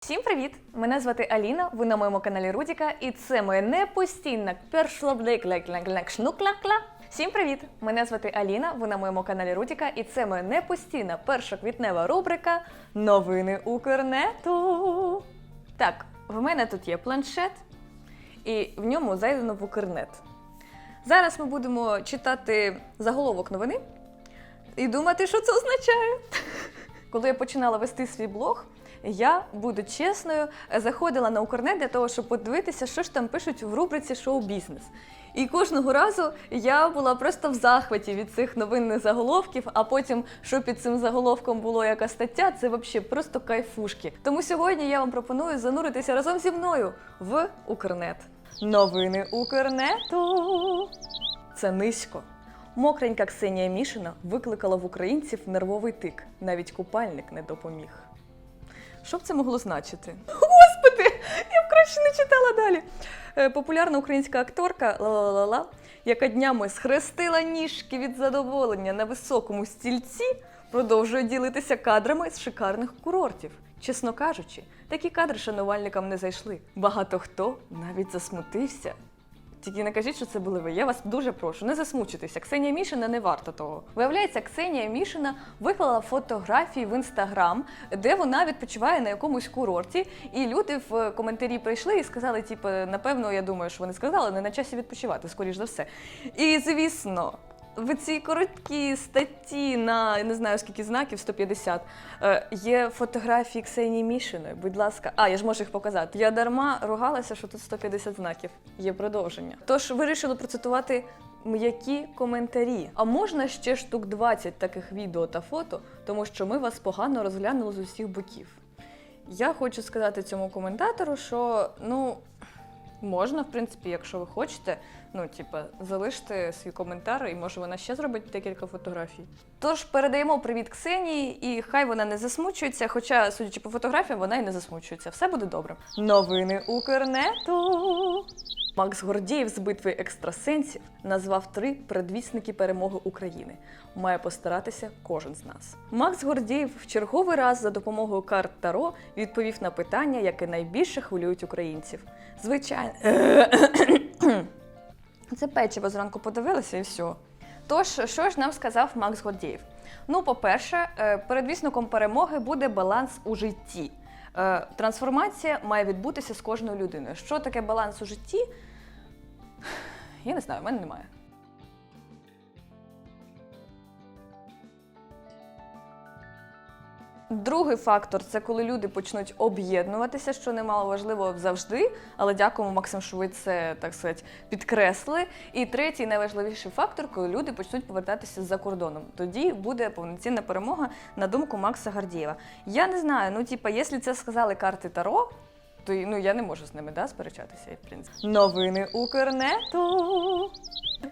Всім привіт! Мене звати Аліна. Ви на моєму каналі Рудіка, і це моє непостійне першлаблик-лек-лек-лек-шнуклякла. Всім привіт! Мене звати Аліна. Ви на моєму каналі Рудіка, і це моя непостійна першоквітнева рубрика Новини Укрнету. Так, в мене тут є планшет, і в ньому зайдено в Укрнет. Зараз ми будемо читати заголовок новини і думати, що це означає. Коли я починала вести свій блог, я, буду чесною, заходила на Укрнет для того, щоб подивитися, що ж там пишуть в рубриці шоу-бізнес. І кожного разу я була просто в захваті від цих новинних заголовків, а потім, що під цим заголовком було яка стаття, це взагалі просто кайфушки. Тому сьогодні я вам пропоную зануритися разом зі мною в Укрнет. Новини Укрнету. Це низько. Мокренька Ксенія Мішина викликала в українців нервовий тик. Навіть купальник не допоміг. Що б це могло значити? Господи, я б краще не читала далі. Е, Популярна українська акторка ла-ла-ла-ла, яка днями схрестила ніжки від задоволення на високому стільці, продовжує ділитися кадрами з шикарних курортів. Чесно кажучи, такі кадри шанувальникам не зайшли. Багато хто навіть засмутився. Тільки не кажіть, що це були ви. Я вас дуже прошу, не засмучитися. Ксенія Мішина не варта того. Виявляється, Ксенія Мішина виклала фотографії в інстаграм, де вона відпочиває на якомусь курорті. І люди в коментарі прийшли і сказали: типу, напевно, я думаю, що вони сказали, не на часі відпочивати, скоріш за все. І звісно. В цій короткій статті на не знаю скільки знаків, 150, е, є фотографії Ксенії Мішиної. Будь ласка, а я ж можу їх показати. Я дарма ругалася, що тут 150 знаків. Є продовження. Тож вирішили процитувати м'які коментарі. А можна ще штук 20 таких відео та фото, тому що ми вас погано розглянули з усіх боків. Я хочу сказати цьому коментатору, що ну. Можна, в принципі, якщо ви хочете, ну, типа, залиште свій коментар, і може вона ще зробить декілька фотографій. Тож передаємо привіт Ксенії, і хай вона не засмучується, хоча, судячи по фотографіям, вона і не засмучується. Все буде добре. Новини Укрнету. Макс Гордієв з битви екстрасенсів назвав три предвісники перемоги України. Має постаратися кожен з нас. Макс Гордієв в черговий раз за допомогою карт Таро відповів на питання, яке найбільше хвилюють українців. Звичайно, це печиво зранку подивилися і все. Тож, що ж нам сказав Макс Гордієв? Ну, по-перше, е, передвісником перемоги буде баланс у житті. Е, Трансформація має відбутися з кожною людиною. Що таке баланс у житті? Я не знаю, в мене немає. Другий фактор це коли люди почнуть об'єднуватися, що немало важливо завжди, але дякуємо, Максим, що ви це так сказати підкреслили. І третій найважливіший фактор, коли люди почнуть повертатися за кордоном. Тоді буде повноцінна перемога на думку Макса Гардієва. Я не знаю, ну типа, якщо це сказали карти Таро. То ну я не можу з ними да, сперечатися, в принципі. Новини Укрнету.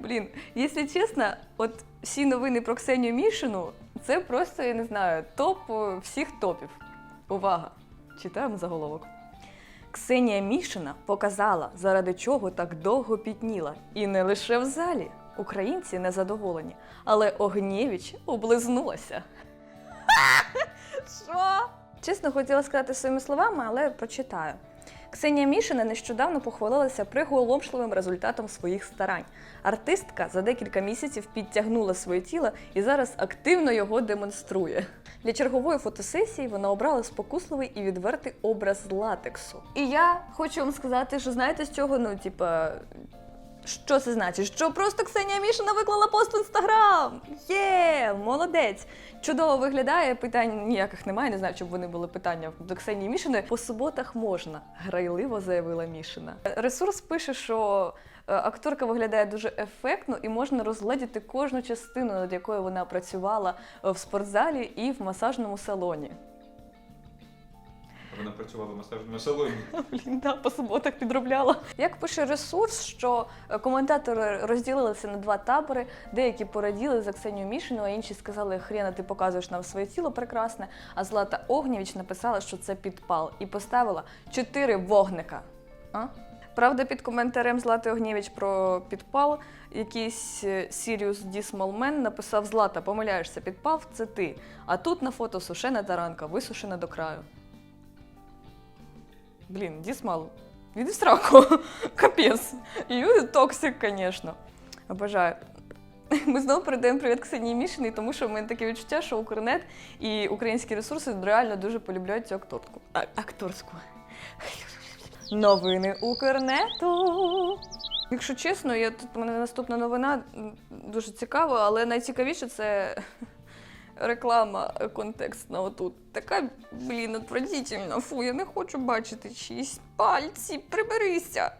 Блін, якщо чесно, от всі новини про Ксенію Мішину це просто, я не знаю, топ е, всіх топів. Увага! Читаємо заголовок. Ксенія Мішина показала, заради чого так довго пітніла. І не лише в залі. Українці незадоволені. Але Огнєвіч облизнулася. Що? Чесно, хотіла сказати своїми словами, але прочитаю. Ксенія Мішина нещодавно похвалилася приголомшливим результатом своїх старань. Артистка за декілька місяців підтягнула своє тіло і зараз активно його демонструє. Для чергової фотосесії вона обрала спокусливий і відвертий образ латексу. І я хочу вам сказати, що знаєте з чого, ну, типа. Що це значить? Що просто Ксенія Мішина виклала пост в інстаграм? Є, молодець! Чудово виглядає. Питань ніяких немає. Не знаю, чи б вони були питання до Ксенії Мішиної. По суботах можна, грайливо заявила Мішина. Ресурс пише, що е, акторка виглядає дуже ефектно і можна розгледіти кожну частину, над якою вона працювала е, в спортзалі і в масажному салоні. Вона працювала в масажному салоні. Блін, да, по суботах підробляла. Як пише ресурс, що е, коментатори розділилися на два табори. Деякі пораділи за Ксенію Мішину, а інші сказали, хрена, ти показуєш нам своє тіло прекрасне. А Злата Огнєвіч написала, що це підпал, і поставила чотири вогника. А? Правда, під коментарем Злати Огнєвіч про підпал якийсь Сіріус Дісмолмен написав Злата, помиляєшся, підпал це ти. А тут на фото сушена таранка, висушена до краю. Блін, дісмал. Іди в сраку. Капець. You токсик, звісно. Обожаю. Ми знову передаємо привіт Ксенії Мішиній, тому що в мене таке відчуття, що Укрнет і українські ресурси реально дуже полюбляють цю акторку. А, акторську. Новини Укрнету. Якщо чесно, я тут у мене наступна новина дуже цікава, але найцікавіше це реклама контекстна отут. Така, блін, отвратительна. Фу, я не хочу бачити чиїсь пальці. Приберися.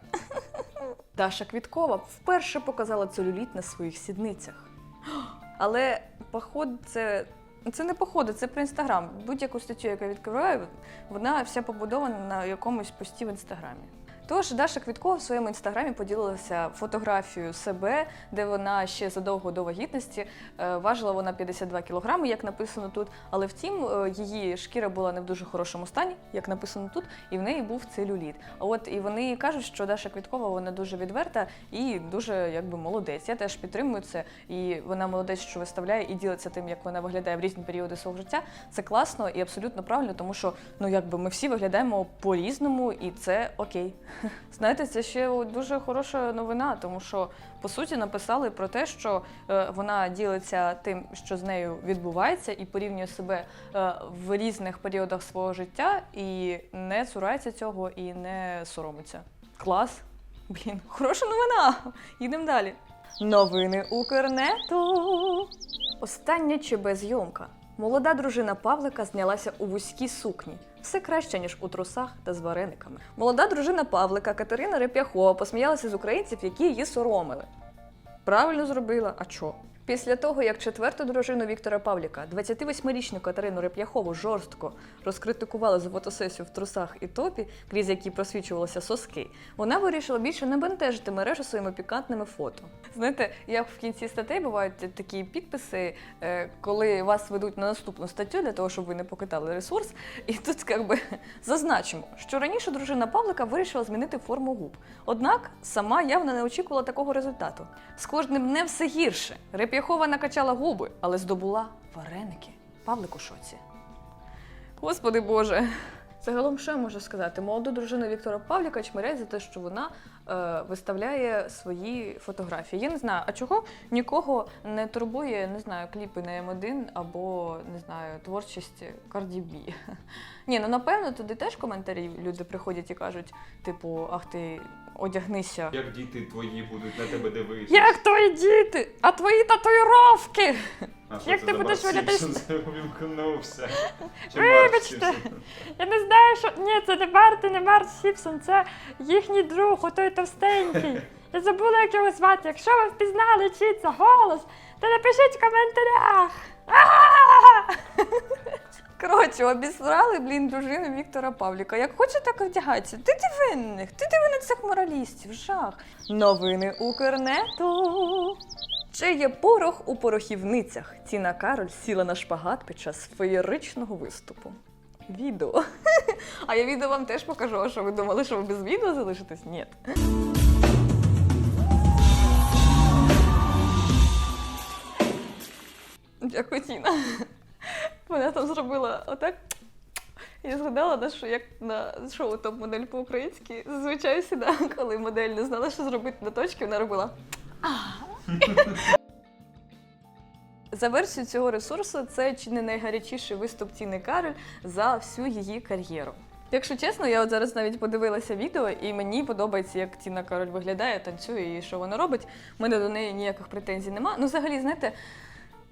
Даша Квіткова вперше показала целюліт на своїх сідницях. Але поход це. Це не походи, це про інстаграм. Будь-яку статтю, яку я відкриваю, вона вся побудована на якомусь пості в інстаграмі. Тож Даша Квіткова в своєму інстаграмі поділилася фотографією себе, де вона ще задовго до вагітності е, важила вона 52 кілограми, як написано тут. Але втім, е, її шкіра була не в дуже хорошому стані, як написано тут, і в неї був целюліт. От і вони кажуть, що Даша Квіткова вона дуже відверта і дуже якби молодець. Я теж підтримую це. І вона молодець, що виставляє і ділиться тим, як вона виглядає в різні періоди свого життя. Це класно і абсолютно правильно, тому що ну якби ми всі виглядаємо по-різному, і це окей. Знаєте, це ще дуже хороша новина, тому що по суті написали про те, що е, вона ділиться тим, що з нею відбувається, і порівнює себе е, в різних періодах свого життя, і не цурається цього, і не соромиться. Клас! Блін, хороша новина! Їдемо далі. Новини Укрнету. Остання ЧБ зйомка. Молода дружина Павлика знялася у вузькій сукні. Все краще, ніж у трусах та з варениками. Молода дружина Павлика Катерина Реп'яхова посміялася з українців, які її соромили. Правильно зробила, а чо? Після того, як четверту дружину Віктора Павліка, 28-річну Катерину Реп'яхову, жорстко розкритикували за фотосесію в трусах і топі, крізь які просвічувалися соски, вона вирішила більше не бентежити мережу своїми пікантними фото. Знаєте, як в кінці статей бувають такі підписи, е, коли вас ведуть на наступну статтю для того, щоб ви не покидали ресурс. І тут якби зазначимо, що раніше дружина Павлика вирішила змінити форму губ. Однак сама явно не очікувала такого результату. З кожним днем все гірше. Реп'яхова накачала губи, але здобула вареники. Павлик у шоці. Господи Боже. Загалом, що я можу сказати? Молоду дружину Віктора Павліка чмирять за те, що вона е, виставляє свої фотографії. Я не знаю, а чого нікого не турбує, не знаю, кліпи на М1 або не знаю, творчість Cardi B. Ні, ну напевно, туди теж коментарі люди приходять і кажуть, типу, ах ти одягнися. Як діти твої будуть на тебе дивитися? Як твої діти? А твої татуїровки? А що як це ти за будеш Марк виглядати- Сімпсон увімкнувся? Чи Вибачте. Сімпсон? Я не знаю, що. Ні, це не Барт і не Март Сіпсон, це їхній друг, отой товстенький. Я забула, як його звати. Якщо ви впізнали, чий це голос, то напишіть в коментарях. А! Коротше, обісрали, блін, дружину Віктора Павліка. Як хоче, так і вдягайся. Ти ти винних, ти ти винен цих моралістів, жах. Новини Укрнету. Чи є порох у порохівницях? Тіна Кароль сіла на шпагат під час феєричного виступу. Відео. А я відео вам теж покажу, а що ви думали, що ви без відео залишитесь? Ні. Дякую, Тіна. Вона там зробила отак. Я згадала, да, що як на шоу топ модель по-українськи зазвичай сюди, коли модель не знала, що зробити на точки, вона робила. За версією цього ресурсу, це чи не найгарячіший виступ Тіни Кароль за всю її кар'єру. Якщо чесно, я от зараз навіть подивилася відео, і мені подобається, як Тіна Кароль виглядає, танцює і що вона робить. У мене до неї ніяких претензій нема. Ну, взагалі, знаєте,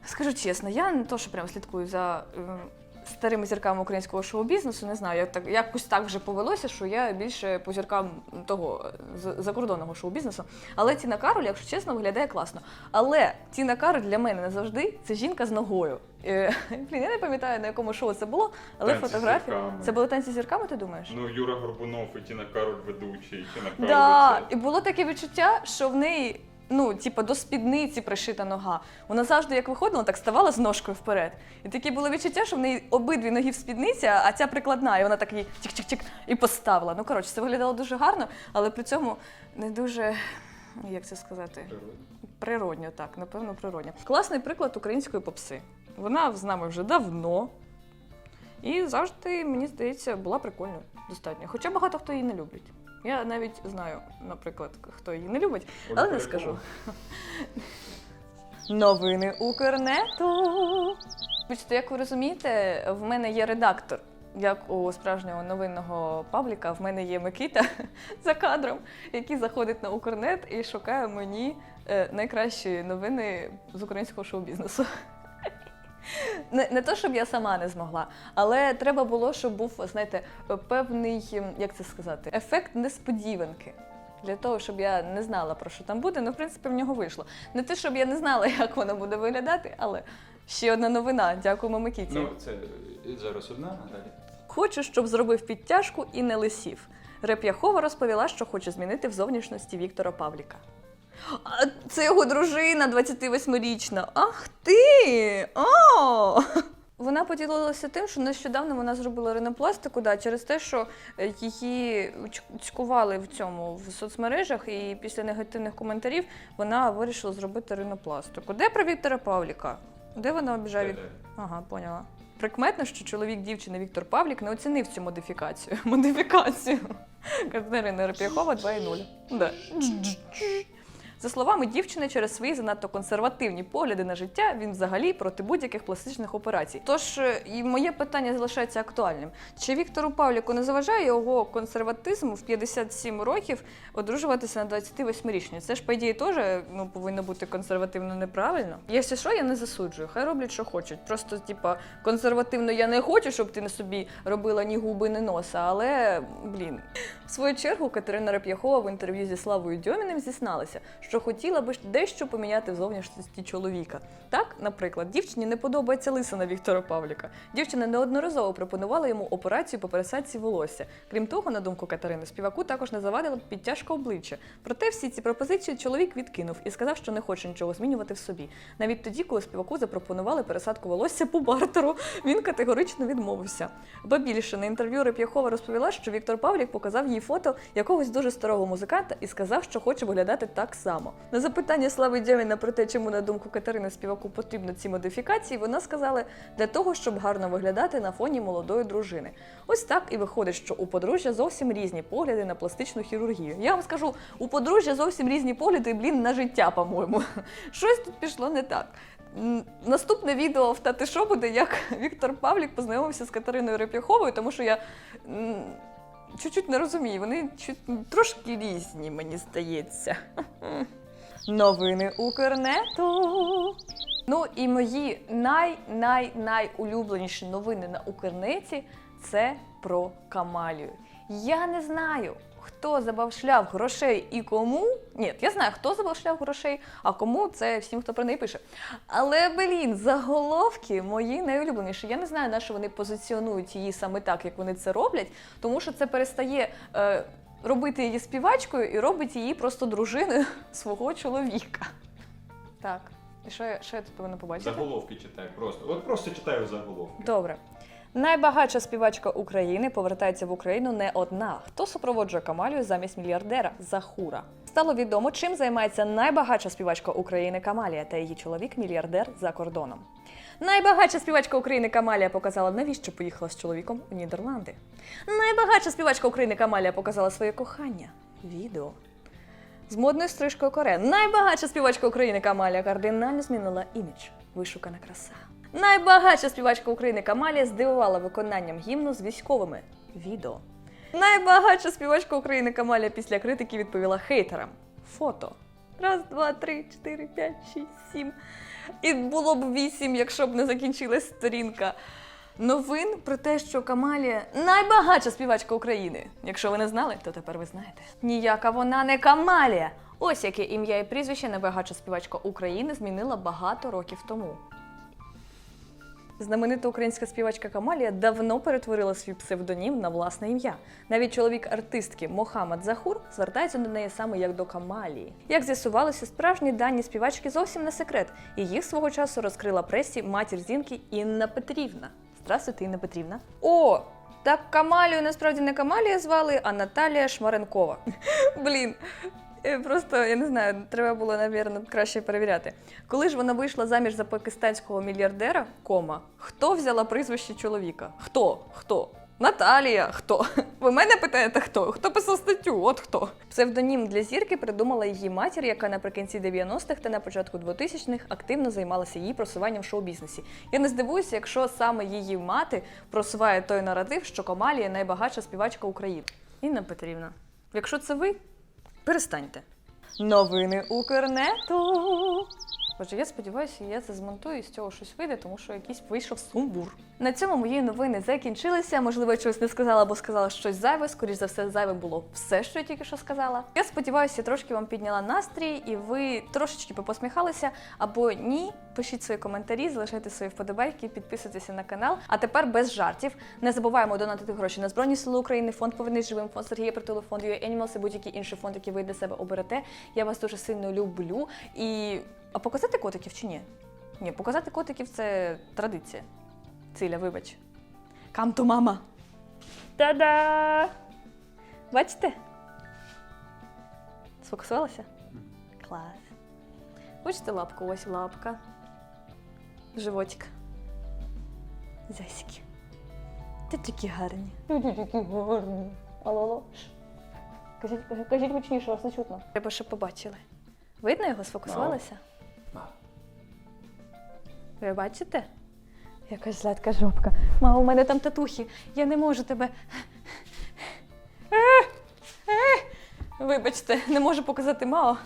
скажу чесно, я не то, що прям слідкую за е, старими зірками українського шоу-бізнесу, не знаю, як так, якось так вже повелося, що я більше по зіркам того з- закордонного шоу-бізнесу. Але Тіна Кароль, якщо чесно, виглядає класно. Але Тіна Кароль для мене не завжди це жінка з ногою. Е, Блін, я не пам'ятаю, на якому шоу це було, але Танці зірками. Це були танці з зірками, ти думаєш? Ну, Юра Горбунов і Тіна Кароль ведучий, і Тіна Кароль Да, оце. і було таке відчуття, що в неї. Ну, типа, до спідниці пришита нога. Вона завжди, як виходила, так ставала з ножкою вперед. І таке було відчуття, що в неї обидві ноги в спідниці, а ця прикладна, і вона так її чик-чик-чик і поставила. Ну, коротше, це виглядало дуже гарно, але при цьому не дуже, як це сказати, природньо, так, напевно, природньо. Класний приклад української попси. Вона з нами вже давно. І завжди, мені здається, була прикольною. достатньо. Хоча багато хто її не любить. Я навіть знаю, наприклад, хто її не любить, але не скажу. Новини Укрнету. Бачите, як ви розумієте, в мене є редактор. Як у справжнього новинного пабліка, в мене є Микита за кадром, який заходить на Укрнет і шукає мені е, найкращі новини з українського шоу-бізнесу. Не, не то, щоб я сама не змогла, але треба було, щоб був, знаєте, певний, як це сказати, ефект несподіванки. Для того, щоб я не знала, про що там буде, ну, в принципі, в нього вийшло. Не те, щоб я не знала, як воно буде виглядати, але ще одна новина. Дякуємо Микіті. Ну, це е, зараз одна, а далі. Хочу, щоб зробив підтяжку і не лисів. Реп'яхова розповіла, що хоче змінити в зовнішності Віктора Павліка. А це його дружина 28-річна. Ах ти! О! Вона поділилася тим, що нещодавно вона зробила ринопластику, да, через те, що е, її цькували в цьому в соцмережах, і після негативних коментарів вона вирішила зробити ринопластику. Де про Віктора Павліка? Де вона обіжає від Ага, поняла. Прикметно, що чоловік дівчини Віктор Павлік не оцінив цю модифікацію. Модифікацію. Катерина Реп'яхова 2.0. Да. За словами дівчини, через свої занадто консервативні погляди на життя він взагалі проти будь-яких пластичних операцій. Тож е, і моє питання залишається актуальним: чи Віктору Павліку не заважає його консерватизму в 57 років одружуватися на 28-річній? Це ж по ідеї теж ну, повинно бути консервативно неправильно. Якщо що, я не засуджую, хай роблять, що хочуть. Просто, типа, консервативно я не хочу, щоб ти на собі робила ні губи, ні носа, але блін. В свою чергу Катерина Реп'яхова в інтерв'ю зі Славою Дьоміним зізналася, що хотіла би дещо поміняти в зовнішності чоловіка. Так, наприклад, дівчині не подобається лисина Віктора Павліка. Дівчина неодноразово пропонувала йому операцію по пересадці волосся. Крім того, на думку Катерини, співаку також не завадила підтяжка обличчя. Проте всі ці пропозиції чоловік відкинув і сказав, що не хоче нічого змінювати в собі. Навіть тоді, коли співаку запропонували пересадку волосся по бартеру, він категорично відмовився. Ба більше на інтерв'ю Реп'яхова розповіла, що Віктор Павлік показав їй фото якогось дуже старого музиканта і сказав, що хоче виглядати так само. На запитання Слави Дьоміна про те, чому на думку Катерини співаку потрібно ці модифікації, вона сказала для того, щоб гарно виглядати на фоні молодої дружини. Ось так і виходить, що у подружжя зовсім різні погляди на пластичну хірургію. Я вам скажу, у подружжя зовсім різні погляди, блін, на життя, по-моєму. Щось тут пішло не так. Наступне відео в Тати Шо буде, як Віктор Павлік познайомився з Катериною Реп'яховою, тому що я чуть-чуть не розумію. Вони чуть трошки різні, мені здається. Новини Укрнету. Ну і мої най-най-найулюбленіші новини на Укрнеті це про Камалію. Я не знаю, хто забавшляв грошей і кому. Ні, я знаю, хто забавшляв грошей, а кому це всім, хто про неї пише. Але блін, заголовки мої найулюбленіші. Я не знаю, на що вони позиціонують її саме так, як вони це роблять, тому що це перестає. Е, Робити її співачкою і робить її просто дружиною свого чоловіка. Так, і що я, що я тут повинна побачити? Заголовки читай просто. От просто читаю заголовки. Добре. Найбагатша співачка України повертається в Україну не одна. Хто супроводжує Камалію замість мільярдера Захура? Стало відомо, чим займається найбагатша співачка України Камалія та її чоловік мільярдер за кордоном. Найбагатша співачка України Камалія показала, навіщо поїхала з чоловіком у Нідерланди. Найбагатша співачка України Камалія показала своє кохання. Відео. З модною стрижкою коре. Найбагатша співачка України Камалія кардинально змінила імідж. Вишукана краса. Найбагатша співачка України Камалія здивувала виконанням гімну з військовими. Відео. Найбагатша співачка України Камалія після критики відповіла хейтерам. Фото. Раз, два, три, чотири, п'ять, шість, сім. І було б вісім, якщо б не закінчилась сторінка. Новин про те, що Камалія найбагатша співачка України. Якщо ви не знали, то тепер ви знаєте. Ніяка вона не Камалія. Ось яке ім'я і прізвище найбагатша співачка України змінила багато років тому. Знаменита українська співачка Камалія давно перетворила свій псевдонім на власне ім'я. Навіть чоловік артистки Мохаммад Захур звертається до неї саме як до Камалії. Як з'ясувалося, справжні дані співачки зовсім не секрет, і їх свого часу розкрила пресі матір зінки Інна Петрівна. Здравствуйте, Інна Петрівна. О! Так Камалію насправді не Камалія звали, а Наталія Шмаренкова. Блін, Просто я не знаю, треба було, напевно, краще перевіряти. Коли ж вона вийшла заміж за пакистанського мільярдера, кома, хто взяла прізвище чоловіка? Хто? Хто? Наталія, хто? Ви мене питаєте, хто? Хто писав статтю? От хто? Псевдонім для зірки придумала її матір, яка наприкінці 90-х та на початку 2000-х активно займалася її просуванням в шоу-бізнесі. Я не здивуюся, якщо саме її мати просуває той наратив, що Камалія найбагатша співачка України. Інна Петрівна, якщо це ви, перестаньте. Новини Укрнету. Боже, я сподіваюся, я це змонтую і з цього щось вийде, тому що якийсь вийшов сумбур. На цьому мої новини закінчилися. Можливо, я чогось не сказала або сказала щось зайве. Скоріш за все, зайве було все, що я тільки що сказала. Я сподіваюся, я трошки вам підняла настрій, і ви трошечки посміхалися або ні. Пишіть свої коментарі, залишайте свої вподобайки, підписуйтеся на канал. А тепер без жартів. Не забуваємо донатити гроші на Збройні Сили України, фонд «Повернись живим, фонд Сергія Притули, фонд UA Animals і будь-який інший фонд, який ви для себе оберете. Я вас дуже сильно люблю. І а показати котиків чи ні? Ні, показати котиків це традиція. Циля, вибач. Come to mama. Та-да! Бачите? Сфокусувалася? Клас. Бачите лапку? Ось лапка. Животик. Зайськи. Ти такі гарні. Ти такі гарні. Алло. Кажіть, кажіть, кажіть гучніше, вас не чутно. Треба, щоб побачили. Видно його? Сфокусувалися? Ви бачите? Якась златка жопка. Мама, у мене там татухи. Я не можу тебе. Вибачте, не можу показати Мао.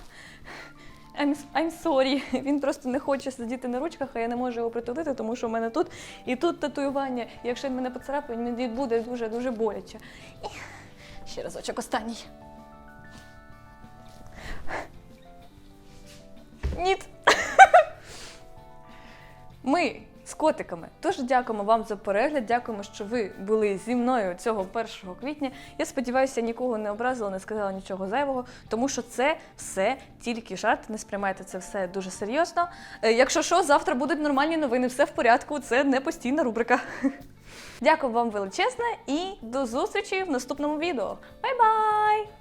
I'm, I'm sorry. Він просто не хоче сидіти на ручках, а я не можу його притулити, тому що в мене тут і тут татуювання. І якщо він мене поцарапає, мені буде дуже-дуже боляче. І ще разочок останній. Ніт. Ми з котиками. Тож дякуємо вам за перегляд. Дякуємо, що ви були зі мною цього 1 квітня. Я сподіваюся, нікого не образила, не сказала нічого зайвого, тому що це все тільки жарт. Не сприймайте це все дуже серйозно. Е, Якщо що, завтра будуть нормальні новини, все в порядку. Це не постійна рубрика. Дякую вам величезне і до зустрічі в наступному відео. Бай-бай!